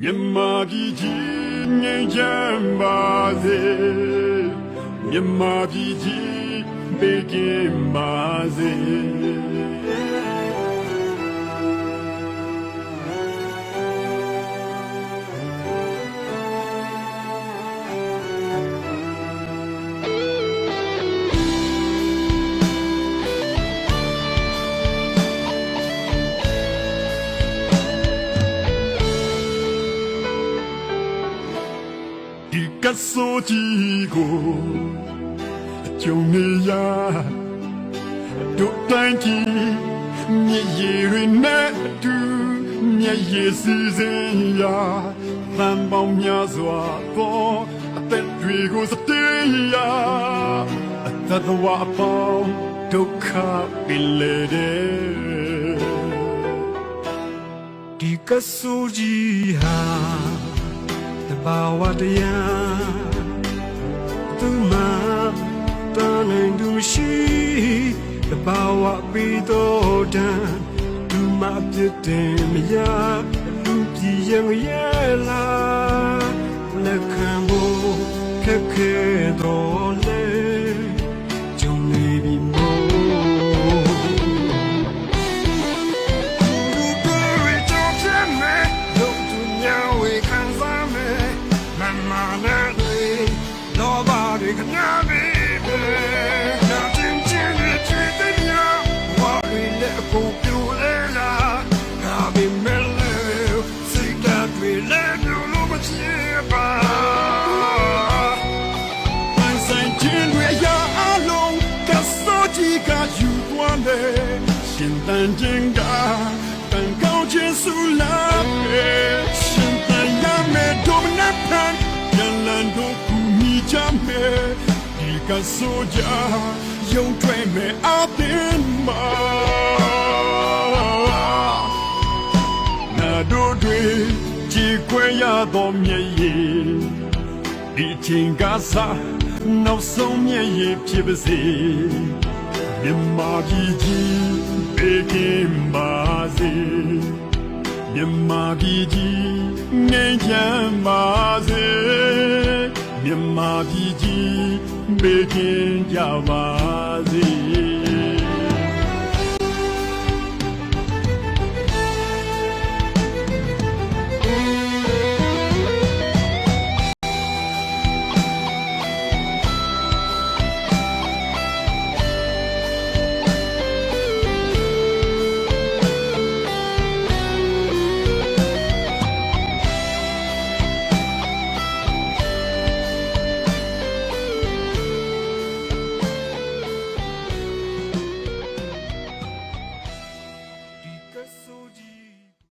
မြတ်မာပြည်ကြီးငြိမ်းချမ်းပါစေမြတ်မာပြည်ကြီးဘေးကင်းပါစေ ကဆိုကြီးကိုအကျုံနေရတို့တိုင်းကြီးမြေရည်ရနဲ့အတူမြေရည်စီစဉ်ရာသံပေါင်းများစွာသောအသက်တွေကိုစတေးရာအသက်တော်အပေါင်းဒုက္ခပင်လေတဲ့ဒီကဆူကြီးဟာတ ဘာဝတရားသူမတန်နိုင်သူရှိတဘာဝပြီးတော့တန်သူမပြစ်တင်မရလူပြည်ရင်ရဲ့လားလက်ခံဖို့ခက်ခဲတော့ ရီနဲ့အကုန်ပြိုလဲလာငါပဲမဲလဲစိတ်ဓာတ်တွေလည်းပြိုလို့မချင်ပါပန်းဆိုင်ခြင်းတွေအရာအလုံးကစောကြီးကယူသွားတယ်ရှင်တန်ခြင်းကတန်ကောင်းခြင်းဆူလာ မယ်ဒီကဆိုကြယုံထွက်မယ်အပင်မှာနာတို့တွေကြည်ခွဲရသောမျက်ရည်ဒီအချိန်ကစားနောက်ဆုံးမြည့်ရဖြစ်ပါစေမြတ်မာပြည်ကြီးဘေးကင်းပါစေမြတ်မာပြည်ကြီးငြိမ်းချမ်းပါစေ မြတ်မာပြည်ကြီးဘေးကင်းကြပါစေ